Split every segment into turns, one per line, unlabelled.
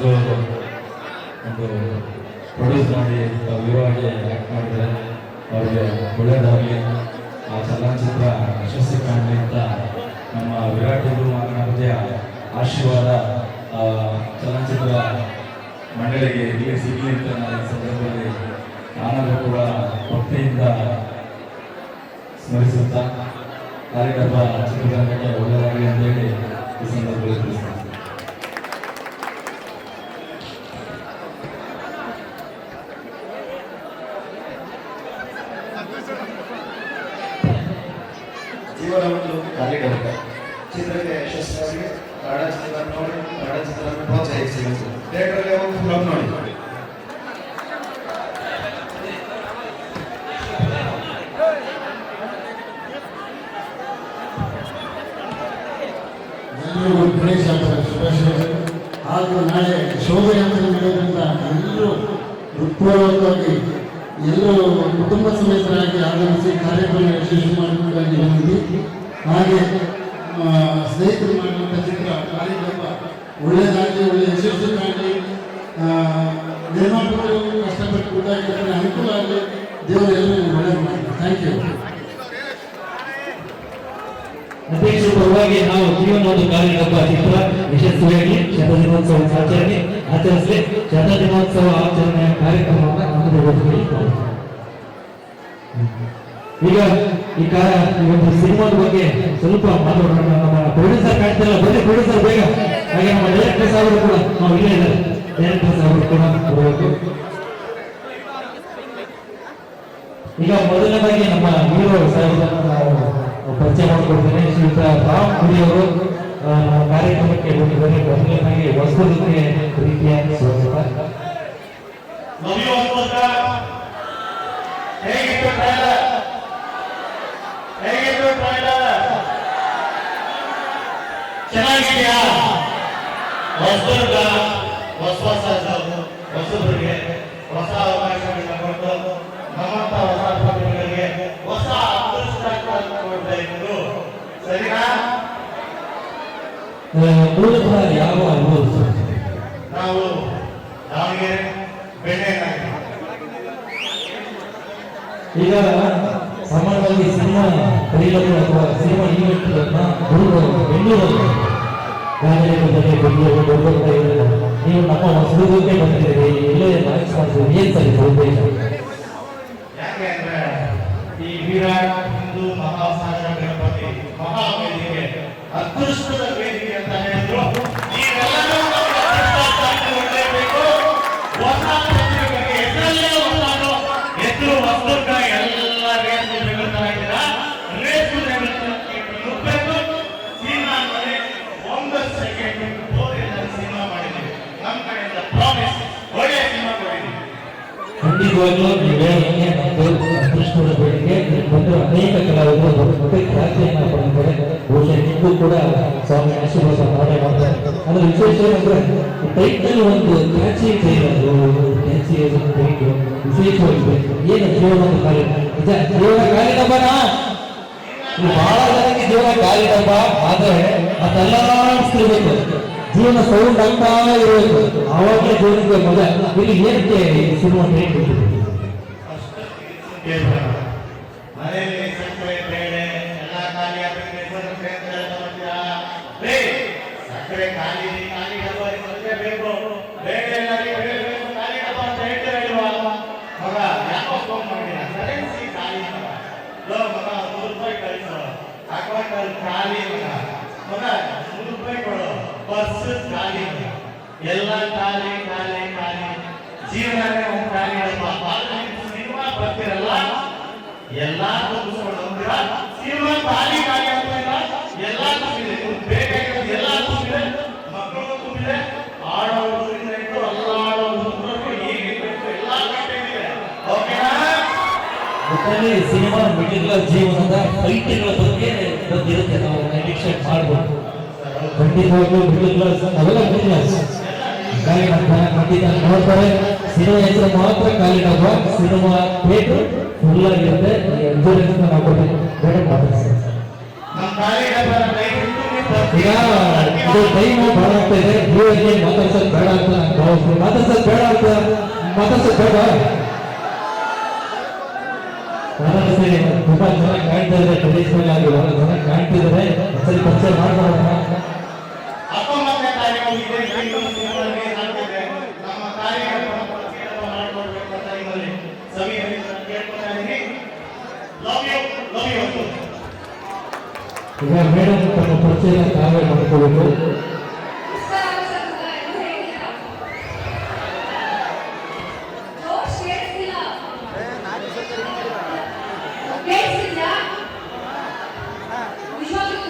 ಮಂಜು ಅವರು ಒಂದು ಪ್ರೊಡ್ಯೂಸ್ ಮಾಡಿ ವಿವರವಾಗಿ ಆ್ಯಕ್ಟ್ ಮಾಡಿದ್ದಾರೆ. ಅವರಿಗೆ ಒಳ್ಳೆಯದಾಗಲಿ ಆ ಚಲನಚಿತ್ರ ಯಶಸ್ವಿ ಕಾಣಲಿ ಅಂತ ನಮ್ಮ ವಿರಾಟ್ ಗುರು ಮಹಾಗಣಪತಿಯ ಆಶೀರ್ವಾದ ಚಲನಚಿತ್ರ ಮಂಡಳಿಗೆ ಇಲ್ಲಿ ಸಿಗಲಿ ಅಂತ ನಾನು ಸಂದರ್ಭದಲ್ಲಿ ನಾನಾದರೂ ಕೂಡ ಭಕ್ತಿಯಿಂದ ಸ್ಮರಿಸುತ್ತಾ ಕಾರ್ಯಕ್ರಮ ಚಿತ್ರರಂಗಕ್ಕೆ ಒಳ್ಳೆಯದಾಗಲಿ ಅಂತ ಹೇಳಿ ಈ ಸಂದರ್ಭದಲ್ಲಿ ತಿಳಿಸ್ತೀನಿ.
ಜೀವನ ಒಂದು ಕಾಲಿಡಬೇಕು ಚಿತ್ರಕ್ಕೆ ಯಶಸ್ವಿಯಾಗಿ ಕನ್ನಡ ಚಿತ್ರ ನೋಡಿ, ಕನ್ನಡ ಚಿತ್ರ ಪ್ರೋತ್ಸಾಹಿಸಬೇಕು ಥಿಯೇಟರ್ಗೆ ಒಂದು ಫಿಲಮ್ ನೋಡಿ.
ಎಲ್ಲರಿಗೂ ಗಣೇಶ ಹಬ್ಬದ ಶುಭಾಶಯಗಳು ಹಾಗೂ ನಾಳೆ ಶೋಭಯಾತ್ರೆ ನಡೆಯೋದ್ರಿಂದ ಎಲ್ಲರೂ ಹೃತ್ಪೂರ್ವಕವಾಗಿ ಎಲ್ಲರೂ ಕುಟುಂಬ ಸಮೇತರಾಗಿ ಆಗಮಿಸಿ ಕಾರ್ಯಕ್ರಮ ಯಶಸ್ವಿ ಮಾಡಬೇಕಾಗಿ ಬಂದಿದ್ವಿ ಹಾಗೆ ಸ್ನೇಹಿತರು ಮಾಡುವಂಥ ಚಿತ್ರ ಕಾರ್ಯಕ್ರಮ ಒಳ್ಳೆಯದಾಗಿ ಒಳ್ಳೆ ಯಶಸ್ವಿ ಕಾಣಲಿ ಆ, ನಿರ್ಮಾಪಕರು ಕಷ್ಟಪಟ್ಟು ಕೂಡ ಅನುಕೂಲ ಆಗಲಿ ದೇವರು ಎಲ್ಲರಿಗೂ ಒಳ್ಳೆಯದು ಮಾಡಿ ಥ್ಯಾಂಕ್ ಯು
ಅಪೇಕ್ಷಿತವಾಗಿ ನಾವು ಜೀವನೋದು ಕಾರ್ಯಕ್ರಮ ಚಿತ್ರ ಯಶಸ್ವಿಯಾಗಿ ಶತದಿನೋತ್ಸವ ಆಚರಣೆ ಆಚರಿಸಲಿ ದಿನೋತ್ಸವ ಆಚರಣೆಯ ಕಾರ್ಯಕ್ರಮವನ್ನು ಈಗ ಈ ಕಾರ, ಈ ಒಂದು ಸಿನಿಮಾದ ಬಗ್ಗೆ ಸ್ವಲ್ಪ ಮಾತಾಡೋಣ. ನಮ್ಮ ಪ್ರೊಡ್ಯೂಸರ್ ಕಾಣ್ತಿಲ್ಲ, ಬನ್ನಿ ಪ್ರೊಡ್ಯೂಸರ್ ಬೇಗ. ಹಾಗೆ ನಮ್ಮ ಡೈರೆಕ್ಟರ್ ಅವರು ಕೂಡ ನಾವು ಇಲ್ಲೇ ಇದ್ದಾರೆ. ಡೈರೆಕ್ಟರ್ ಅವರು ಕೂಡ ಬರಬೇಕು. ಈಗ ಮೊದಲನೇದಾಗಿ ನಮ್ಮ ಹೀರೋ ಸಾಹೇಬರನ್ನ ಪರಿಚಯ ಮಾಡಿಕೊಡ್ತೇನೆ. ಶ್ರೀಯುತ ರಾಮ್ ಪುರಿ ಅವರು. ಕಾರ್ಯಕ್ರಮಕ್ಕೆ ಹೋಗಿದ್ದಾರೆ. ಮೊದಲನೇದಾಗಿ ಹೊಸದಕ್ಕೆ ಪ್ರೀತಿಯ ಸ್ವಾಗತ.
ಹೇಗಿತ್ತು ಹೊಸದುರ್ಗ, ಹೊಸ ಹೊಸ ಹೊಸಬರಿಗೆ ಹೊಸ ಅವಕಾಶಗಳನ್ನ ನಮ್ಮಂತ ಹೊಸ
ಮೂಲತಃ ಯಾವ ಊರು
ನಾವು ದಾವಣಗೆರೆ
ಈಗ ಸಾಮಾನ್ಯವಾಗಿ ಸಿನಿಮಾ ಕಲಿಯಲು ಅಥವಾ ಸಿನಿಮಾ ಈವೆಂಟ್ ಬೆಂಗಳೂರಲ್ಲಿ ಗಾಂಧಿನಗರದಲ್ಲಿ ಬೆಂಗಳೂರು ಬೆಂಗಳೂರು ನೀವು ನಮ್ಮ ಹೊಸದುರ್ಗಕ್ಕೆ ಬಂದಿದ್ದೀರಿ. ಇಲ್ಲೇ ಮನಸ್ಸು ಏನ್ ಸರಿ ಉದ್ದೇಶ
ಯಾಕೆಂದ್ರೆ ಈ ವಿರಾಟ್ ಹಿಂದೂ ಮಹಾಸಾಗರ ಗಣಪತಿ ಮಹಾವೇದಿಕೆ ಅದೃಷ್ಟದ ವೇದಿಕೆ ಅಂತ ಹೇಳಿದ್ರು. ನೀವೆಲ್ಲರೂ
ಅದೃಷ್ಟದ ಬೇಡಿಕೆ ಬಂದು ಅನೇಕ ಕಲಾವಿದರು ಮತ್ತೆ ಕೂಡ ಸ್ವಾಮಿ ಆಶೀರ್ವಾದ ಮಾಡೇ ಮಾಡ್ತಾರೆ. ಅದ್ರ ವಿಶೇಷ ಏನಂದ್ರೆ ಟೈಟಲ್ ಒಂದು ಕ್ಯಾಚಿ ಟೈಟಲ್ ಕ್ಯಾಚಿ ಟೈಟ್ ವಿಶೇಷವಾಗಿ ಬೇಕು. ಏನು ಜೀವನದ ಕಾರ್ಯ ನಿಜ, ಜೀವನ ಇದು ಬಹಳ ಜನಕ್ಕೆ ಜೀವನ ಕಾರ್ಯಕ್ರಮ ಆದ್ರೆ ಅದೆಲ್ಲರಿರ್ಬೇಕು ಜೀವನ ಸೌಂಡ್ ಆಗ್ತಾ ಇರಬೇಕು. ಆವಾಗಲೇ ಜೀವನಕ್ಕೆ ಮೊದಲ ಇಲ್ಲಿ ಏನಕ್ಕೆ ಸಿನಿಮಾ ಟೈಟ್
ಮನೆಯಲ್ಲಿ ಸಕ್ಕರೆ ಬೇಳೆ ಎಲ್ಲ ಖಾಲಿ ಆದ್ರೆ ಸಕ್ಕರೆ ಖಾಲಿ ಖಾಲಿ ಡಬ್ಬ ಸಕ್ಕರೆ ಬೇಕು ಬೇಳೆ ಎಲ್ಲ ಬೇಳೆ ಬೇಕು ಖಾಲಿ ಡಬ್ಬ ಅಂತ ಹೇಳ್ತೀರ ಇಲ್ವಾ ಮಗ ಯಾಕೋ ಫೋನ್ ಮಾಡಿಲ್ಲ ಕರೆನ್ಸಿ ಖಾಲಿ ಮಗ ಲೋ ಮಗ ನೂರು ರೂಪಾಯಿ ಕಳಿಸು ಅಕೌಂಟ್ ಅಲ್ಲಿ ಖಾಲಿ ಮಗ ಮಗ ನೂರು ರೂಪಾಯಿ ಕೊಡು ಬಸ್ ಖಾಲಿ ಮಗ ಎಲ್ಲ ಖಾಲಿ ಖಾಲಿ ಖಾಲಿ ಜೀವನನೇ ಒಂದು ಖಾಲಿ ಡಬ್ಬ ಸಿನಿಮಾ ಬರ್ತಿರಲ್ಲ ಎಲ್ಲಾ ಖಾಲಿ ಖಾಲಿ ಎಲ್ಲಾ ಕಟ್ಟಿದೆ ಓಕೆನಾ?
ಸಿನಿಮಾ ಕ್ಲಾಸ್ ಜೀವನದ ಫೈಟ್ಗಳ ಬಗ್ಗೆ ಬಂದಿರುತ್ತೆ. ನಾವು ನಿರೀಕ್ಷೆ ಮಾಡ್ಬೋದು. ಖಂಡಿತವಾಗ್ಲೂ ಮಿಡಿಲ್ ಕ್ಲಾಸ್ ಅವೆಲ್ಲ ಮಿಡಿಲ್ ಕ್ಲಾಸ್ ಖಂಡಿತ ನೋಡ್ತಾರೆ ಸಿನಿಮಾ ಹೆಸರು ಮಾತ್ರ ಖಾಲಿ ಸಿನಿಮಾ ಥಿಯೇಟರ್. ಫುಲ್ ಆಗಿರುತ್ತೆ ಎಂಜಾಯ್ಮೆಂಟ್ ನಾವು ಮಾತಾಡ್ತೀವಿ
ದಯವಿಟ್ಟು ನೀವು
ಈಗ
ಬರ್ತೀರಾ?
ಅದು ಟೈಮ್ ಬಹಳ ಆಗ್ತಾ ಇದೆ. ನೀವೇ ಮಾತಾಡ್ಸೋದು ಬೇಡ ಅಂತ ನಾನು ಭಾವಿಸ್ತೀನಿ. ಮಾತಾಡ್ಸೋದು ಬೇಡ ಅಂತ ಮಾತಾಡ್ಸೋದು ಬೇಡ. ತುಂಬಾ ಚೆನ್ನಾಗಿ ಕಾಣ್ತಾ ಇದೆ ಟ್ರೆಡಿಷನಲ್ ಆಗಿ ಬಹಳ ಕಾಣ್ತಿದ್ದಾರೆ ಸರಿ ಪರಿಚಯ ಮಾಡ್ಕೊಳ್ಳೋಣ. ತಮ್ಮ ಪರಿಚಯ ತಾವೇ ಮಾಡ್ಕೋಬೇಕು
ನಿಜವಾಗ್ಲೂ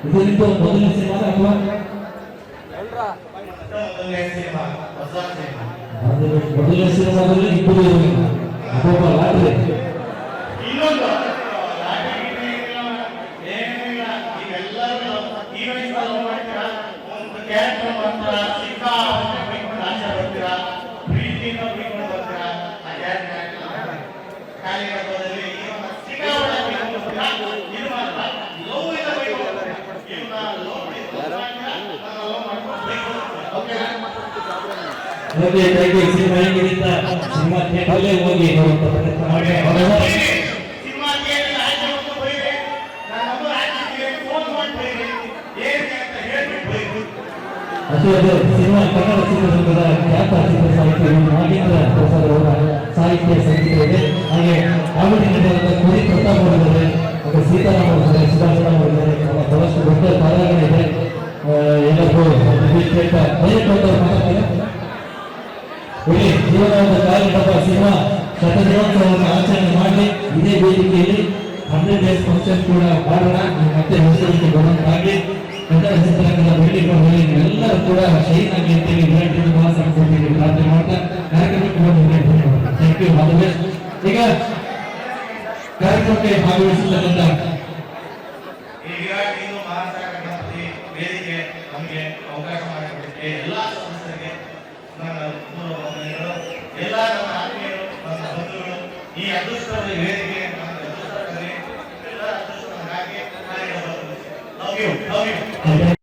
ಇದು
ನಿಮ್ಮ ಮೊದಲನೇ ಸಿನಿಮಾ ಅಥವಾ
ಮೊದಲನೇ ಸಿನಿಮಾ ಹೊಸ ಸಿನಿಮಾ
ಅದು ಮೊದಲನೇ ಸಿನಿಮಾದಲ್ಲಿ ಇಬ್ಬರು ಒಬ್ಬೊಬ್ಬ ಲಾಟ್ರಿ
ಇನ್ನೊಂದು
ಥ್ಯಾಂಕ್ ಯು ಸಿನಿಮಾ ಹೇಗಿದ್ದ ಸಿನಿಮಾ ಥಿಯೇಟರ್ಗೆ ಹೋಗಿ ನೋಡುವಂತ ಪ್ರಯತ್ನ ಮಾಡಿ ಅಷ್ಟೇ ಅದೇ ಸಿನಿಮಾ ಕನ್ನಡ ಚಿತ್ರರಂಗದ ಖ್ಯಾತ ಚಿತ್ರ ಸಾಹಿತ್ಯ ನಾಗೇಂದ್ರ ಪ್ರಸಾದ್ ಅವರ ಸಾಹಿತ್ಯ ಸಂಗೀತ ಇದೆ. ಹಾಗೆ ಕಾಮಿಡಿ ನಟರಾದ ಕುರಿ ಪ್ರತಾಪ್ ಅವರಿದ್ದಾರೆ ಹಾಗೆ ಸೀತಾರಾಮ್ ಅವರಿದ್ದಾರೆ ಸುಭಾಷ್ ರಾವ್ ಅವರಿದ್ದಾರೆ ನಮ್ಮ ಬಹಳಷ್ಟು ದೊಡ್ಡ ಕಾರ್ಯಗಳಿದೆ ಎಲ್ಲರಿಗೂ ದಯವಿಟ್ಟು ಇಲ್ಲಿ ಜೀವನದ ಕಾರ್ಯಕ್ರಮ ಸಿನಿಮಾ ಶತದಿನೋತ್ಸವವನ್ನು ಆಚರಣೆ ಮಾಡಿ ಇದೇ ವೇದಿಕೆಯಲ್ಲಿ ಹಂಡ್ರೆಡ್ ಡೇಸ್ ಫಂಕ್ಷನ್ ಕೂಡ ಮಾಡೋಣ. ಮತ್ತೆ ಹೆಸರಿಗೆ ಬರೋದಾಗಿ ಕನ್ನಡ ಚಿತ್ರರಂಗದ ಬೇಡಿಕೊಂಡಲ್ಲಿ ಎಲ್ಲರೂ ಕೂಡ ಶೈನ್ ಆಗಿ ಅಂತೇಳಿ ಮಹಾಸಂಘ ಸಮಿತಿಗೆ ಪ್ರಾರ್ಥನೆ ಮಾಡ್ತಾ ಕಾರ್ಯಕ್ರಮಕ್ಕೆ ಥ್ಯಾಂಕ್ ಯು ಆಲ್ ಬೆಸ್ಟ್ ಈಗ ಕಾರ್ಯಕ್ರಮಕ್ಕೆ
ಮಹಾಸಾಗರ ವೇದಿಕೆ ನಮಗೆ ಅವಕಾಶ ಸಂಸ್ಥೆಗೆ ನನ್ನ ಪೂರ್ವ ವಂದನೆಗಳು ಎಲ್ಲ ನನ್ನ ಆತ್ಮೀಯರು ನನ್ನ ಬಂಧುಗಳು ಈ ಅದೃಷ್ಟದ ಅದೃಷ್ಟ